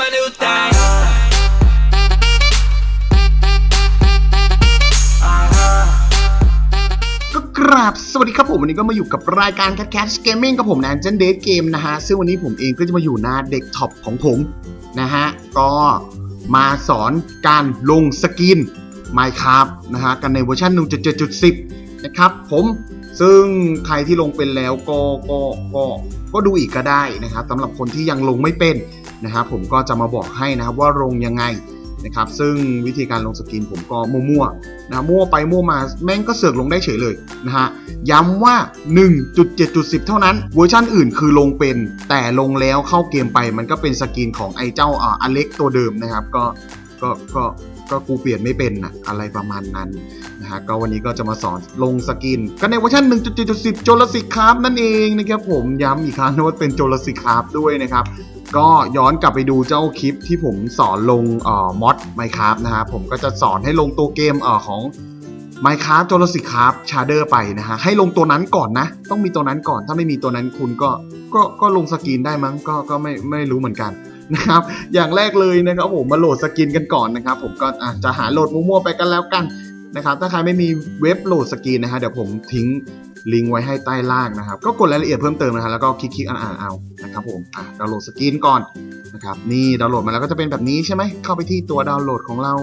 my new thing. ก็กราบสวัสดีครับผมวันนี้ก็มาอยู่กับรายการ Cat Cat Gaming กับผมนะเจนเดทเกมนะฮะ ซึ่งวันนี้ผมเองก็จะมาอยู่หน้าเด็กท็อปของผมนะฮะ ก็มาสอนการลงสกิน Minecraft นะฮะ กันในเวอร์ชัน1.7.10 นะครับผมซึ่งใครที่ลงเป็นแล้วก็ก็ก็ก็ดูอีกก็ได้นะครับสำหรับคนที่ยังลงไม่เป็น นะครับผมก็จะมาบอกให้นะครับว่าลงยังไงนะครับซึ่งวิธีการลงสกินผมก็มั่วๆนะมั่วไปมั่วมาแม่งก็เสือกลงได้เฉยเลยนะฮะย้ำว่า 1.7.10 เท่านั้นเวอร์ชันอื่นคือลงเป็น แต่ลงแล้วเข้าเกมไปมันก็เป็นสกินของไอ้เจ้าอ่าอเล็กตัวเดิมนะครับก็ก็ก็ก็กูเปลี่ยนไม่เป็นนะอะไรประมาณนั้นนะฮะก็วันนี้ก็จะมาสอนลงสกิน กันในเวอร์ชัน 1.7.10 โจลสิกคราฟนั่นเองนะครับผมย้ำอีกครั้งนะว่าเป็นโจลสิกคราฟด้วยนะครับ ก็ย้อนกลับไปดูเจ้าคลิปที่ผมสอนลงเอ่อมอดไมค์คราฟนะฮะผมก็จะสอนให้ลงตัวเกมเอ่อของ Minecraft โจลสิคราฟชาเดอร์ไปนะฮะให้ลงตัวนั้นก่อนนะ ต้องมีตัวนั้นก่อน ถ้าไม่มีตัวนั้นคุณก็ก็ก็ลงสกินได้มั้งก็ก็ไม่ไม่รู้เหมือนกันนะครับ อย่างแรกเลยนะครับผมมาโหลดสกินกันก่อนนะครับ ผมก็อะจะหาโหลดมั่วๆไปกันแล้วกันนะครับถ้าใครไม่มีเว็บโหลดสกินนะฮะเดี๋ยวผมทิ้ง ลิงก์ไว้ให้ใต้ล่างนะครับ ก็กดรายละเอียดเพิ่มเติมนะฮะแล้วก็คลิกๆอ่านๆเอานะครับผมอะดาวน์โหลดสกินก่อนนะครับนี่ดาวน์โหลดมาแล้วก็จะเป็นแบบนี้ใช่ไหมเข้าไปที่ตัวดาวน์โหลดของเรา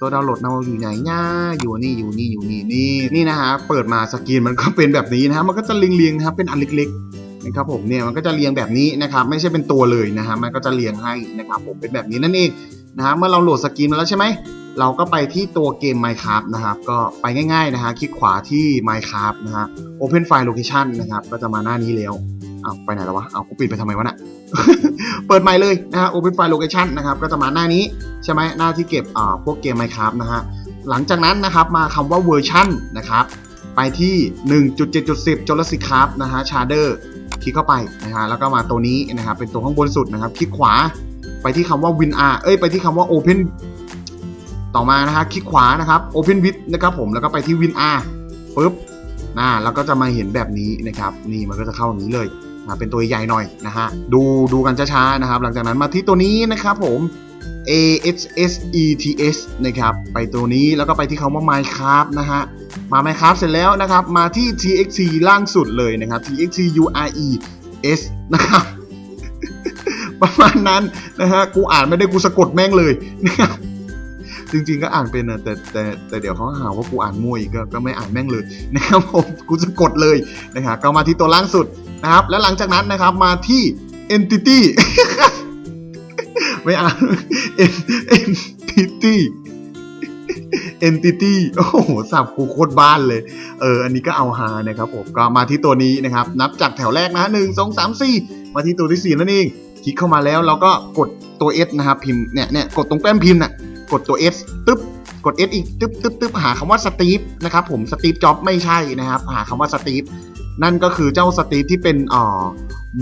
ตัวดาวน์โหลดเราอยู่ไหนย่าอยู่นี่อยู่นี่อยู่นี่นี่นี่นะฮะเปิดมาสกรีนมันก็เป็นแบบนี้นะฮะมันก็จะเรียงๆนะครับเป็นอันเล็กๆนะครับผมเนี่ยมันก็จะเรียงแบบนี้นะครับไม่ใช่เป็นตัวเลยนะฮะมันก็จะเรียงให้นะครับผมเป็นแบบนี้นั่นเองนะฮะเมื่อเราโหลดสกรีนมาแล้วใช่ไหม เราก็ไปที่ตัวเกม Minecraft นะครับ ก็ไปง่ายๆนะฮะคลิกขวาที่ Minecraft นะฮะ Open File Location นะครับ ก็จะมาหน้านี้แล้วเอาไปไหนแล้ววะเอากูปิดไปทำไมวะน่ะเปิดใหม่เลยนะฮะ Open File Location นะครับ ก็จะมาหน้านี้ใช่ไหมหน้าที่เก็บอ่าพวกเกม Minecraft นะฮะ หลังจากนั้นนะครับมาคำว่าเวอร์ชันนะครับ ไปที่ 1.7.10 Jurassic Craft นะฮะ Shader คลิกเข้าไปนะฮะ แล้วก็มาตัวนี้นะครับ เป็นตัวข้างบนสุดนะครับ คลิกขวาไปที่คำว่า WinR เอ้ย ไปที่คำว่า Open ต่อมานะฮะคลิกขวานะครับ Open with นะครับผมแล้วก็ไปที่ WinR ปึ๊บนะแล้วก็จะมาเห็นแบบนี้นะครับ นี่มันก็จะเข้าอย่างนี้เลยนะเป็นตัวใหญ่หน่อยนะฮะดูดูกันช้าๆนะครับ หลังจากนั้นมาที่ตัวนี้นะครับผม A H S E T S นะครับ ไปตัวนี้แล้วก็ไปที่คำว่า Minecraft นะฮะ มา Minecraft เสร็จแล้วนะครับ มาที่ T X T ล่างสุดเลยนะครับ T X T U R E S นะครับ ประมาณนั้นนะฮะ กูอ่านไม่ได้กูสะกดแม่งเลยนะครับ จริง ๆ ก็อ่านเป็นนะแต่แต่แต่เดี๋ยวเขาหาว่ากูอ่านมั่วอีกก็ก็ไม่อ่านแม่งเลยนะครับผมกูสะกดเลยนะครับก็มาที่ตัวล่างสุดนะครับ แล้วหลังจากนั้นนะครับมาที่ entity ไม่อ่าน entity entity โอ้โหสับกูโคตรบ้านเลย เออ อันนี้ก็เอาฮานะครับผม ก็มาที่ตัวนี้นะครับ นับจากแถวแรกนะหนึ่งสองสามสี่มาที่ตัวที่สี่นั่นเอง คลิกเข้ามาแล้วเราก็กดตัว S นะครับ พิมพ์เนี่ยเนี่ยกดตรงแป้นพิมพ์น่ะ กดตัว S ตึ๊บกด S อีกตึ๊บตึ๊บตึ๊บหาคำว่าสตีฟนะครับผมสตีฟจ็อบไม่ใช่นะครับ หาคำว่าสตีฟนั่นก็คือเจ้าสตีฟที่เป็นอ่อ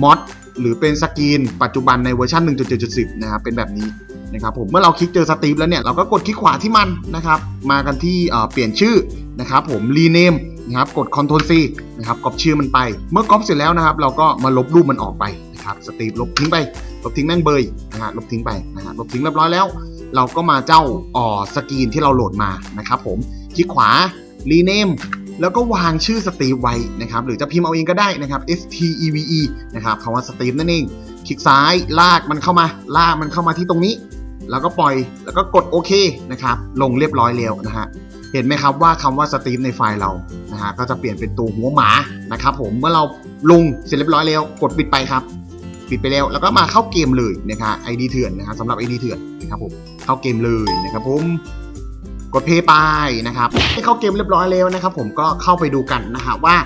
มอดหรือเป็นสกรีนปัจจุบันในเวอร์ชัน1.7.10 นะครับเป็นแบบนี้นะครับผมเมื่อเราคลิกเจอสตีฟแล้วเนี่ยเราก็กดคลิกขวาที่มันนะครับ มากันที่เอ่อเปลี่ยนชื่อนะครับผมรีเนมนะครับกด Ctrl C นะครับก๊อปชื่อมันไป เมื่อก๊อปเสร็จแล้วนะครับ เราก็มาลบรูปมันออกไปนะครับสตีฟลบทิ้งไป ลบทิ้งแม่งเบยนะฮะลบทิ้งไปนะฮะลบทิ้งเรียบร้อยแล้ว เราก็มาเจ้าอ่อสกรีนที่เราโหลดมานะครับผมคลิกขวารีเนมแล้วก็วางชื่อสตีฟไว้นะครับหรือจะพิมพ์เอาเองก็ได้นะครับ S T E V E นะครับคำว่าสตีฟนั่นเอง คลิกซ้ายลากมันเข้ามา ลากมันเข้ามาที่ตรงนี้ แล้วก็ปล่อยแล้วก็กดโอเคนะครับลงเรียบร้อยแล้วนะฮะเห็นไหมครับว่าคำว่าสตีฟในไฟล์เรานะฮะก็จะเปลี่ยนเป็นตัวหัวหมานะครับผมเมื่อเราลงเสร็จเรียบร้อยแล้ว กดปิดไปครับ ปิดไปแล้วแล้วก็มาเข้าเกมเลยนะครับ ID เถื่อนนะครับสำหรับ ID เถื่อน นะครับผมเข้าเกมเลยนะครับผมกดเพย์ไปนะครับให้เข้าเกมเรียบร้อยแล้วนะครับ ผมก็เข้าไปดูกันนะฮะว่า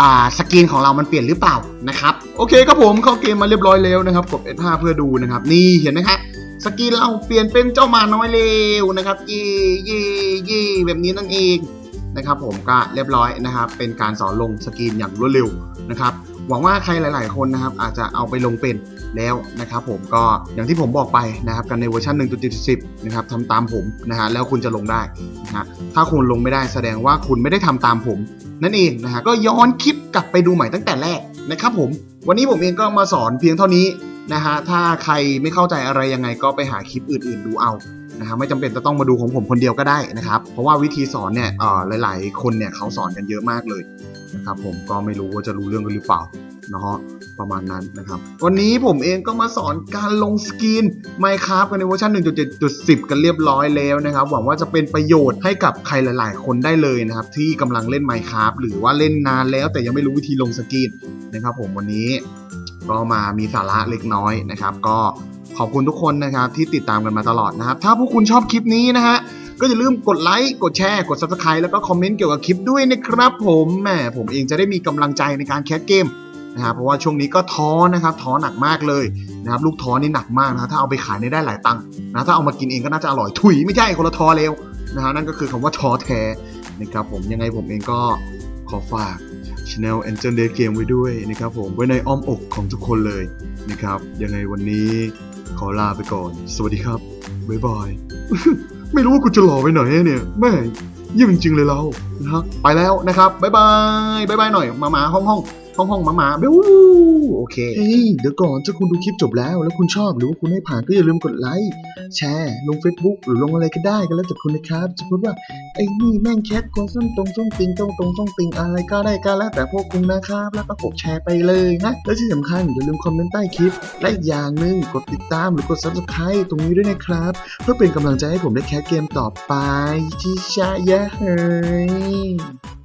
อ่าสกรีนของเรามันเปลี่ยนหรือเปล่านะครับโอเคครับผมเข้าเกมมาเรียบร้อยแล้วนะครับกด F5 เพื่อดูนะครับ นี่เห็นไหมครับสกรีนเราเปลี่ยนเป็นเจ้ามาน้อยเร็วนะครับเย่เย่เย่แบบนี้นั่นเองนะครับ ผมก็เรียบร้อยนะครับ เป็นการสอนลงสกรีนอย่างรวดเร็วนะครับ หวังว่าใครหลาย ๆ คนนะครับอาจจะเอาไปลงเป็นแล้วนะครับผมก็อย่างที่ผมบอกไปนะครับกันในเวอร์ชัน1.10นะครับทำตามผมนะฮะแล้วคุณจะลงได้นะฮะถ้าคุณลงไม่ได้แสดงว่าคุณไม่ได้ทำตามผม นั่นเองนะฮะก็ย้อนคลิปกลับไปดูใหม่ตั้งแต่แรกนะครับผมวันนี้ผมเองก็มาสอนเพียงเท่านี้นะฮะถ้าใครไม่เข้าใจอะไรยังไงก็ไปหาคลิปอื่น ๆ ดูเอานะฮะไม่จำเป็นจะต้องมาดูของผมคนเดียวก็ได้นะครับ เพราะว่าวิธีสอนเนี่ยเอ่อหลาย ๆ คนเนี่ยเขาสอนกันเยอะมากเลย นะครับผมก็ไม่รู้ว่าจะรู้เรื่องกันหรือเปล่านะฮะประมาณนั้นนะครับ วันนี้ผมเองก็มาสอนการลงสกรีน Minecraft กันในเวอร์ชัน1.7.10 กันเรียบร้อยแล้วนะครับ หวังว่าจะเป็นประโยชน์ให้กับใครหลาย ๆ คนได้เลยนะครับ ที่กำลังเล่น Minecraft หรือว่าเล่นนานแล้วแต่ยังไม่รู้วิธีลงสกรีนนะครับ ผมวันนี้ก็มามีสาระเล็กน้อยนะครับ ก็ขอบคุณทุกคนนะครับที่ติดตามกันมาตลอดนะครับ ถ้าพวกคุณชอบคลิปนี้นะฮะ ก็อย่าลืมกดไลค์กดแชร์กด subscribe แล้วก็คอมเมนต์เกี่ยวกับคลิปด้วยนะครับผมแหมผมเองจะได้มีกำลังใจในการแคสเกมนะครับเพราะว่าช่วงนี้ก็ท้อนะครับท้อหนักมากเลยนะครับลูกท้อนี่หนักมากนะถ้าเอาไปขายนี่ได้หลายตังค์นะถ้าเอามากินเองก็น่าจะอร่อยถุยไม่ใช่คนละท้อเร็วนะฮะนั่นก็คือคำว่าท้อแท้นะครับผมยังไงผมเองก็ขอฝาก Channel Angel Day Game ไว้ด้วยนะครับผมไว้ในอ้อมอกของทุกคนเลยนะครับยังไงวันนี้ขอลาไปก่อน สวัสดีครับบ๊ายบาย ไม่รู้ว่ากูจะหล่อไปไหนเนี่ยแม่เยี่ยมจริงๆเลยเรานะฮะไปแล้วนะครับบ๊ายบายบ๊ายบายหน่อยมามาห้องห้อง ห้องห้องมามาเบ้วโอเคเฮ้ยเดี๋ยวก่อนถ้าคุณดูคลิปจบแล้ว แล้วคุณชอบหรือว่าคุณไม่ผ่านก็อย่าลืมกดไลค์แชร์ลง Facebook หรือลงอะไรก็ได้ก็แล้วแต่คุณนะครับจะพูดว่าไอ้นี่แม่งแคทคนส้มตรงส้มติงตรงตรงส้มติงอะไรก็ได้ก็แล้วแต่พวกคุณนะครับแล้วก็กดแชร์ไปเลยนะและที่สำคัญอย่าลืมคอมเมนต์ใต้คลิป และอีกอย่างหนึ่งกดติดตามหรือกด subscribe ตรงนี้ด้วยนะครับ เพื่อเป็นกำลังใจให้ผมได้แคสเกมต่อไปชิชะยะเฮ้ย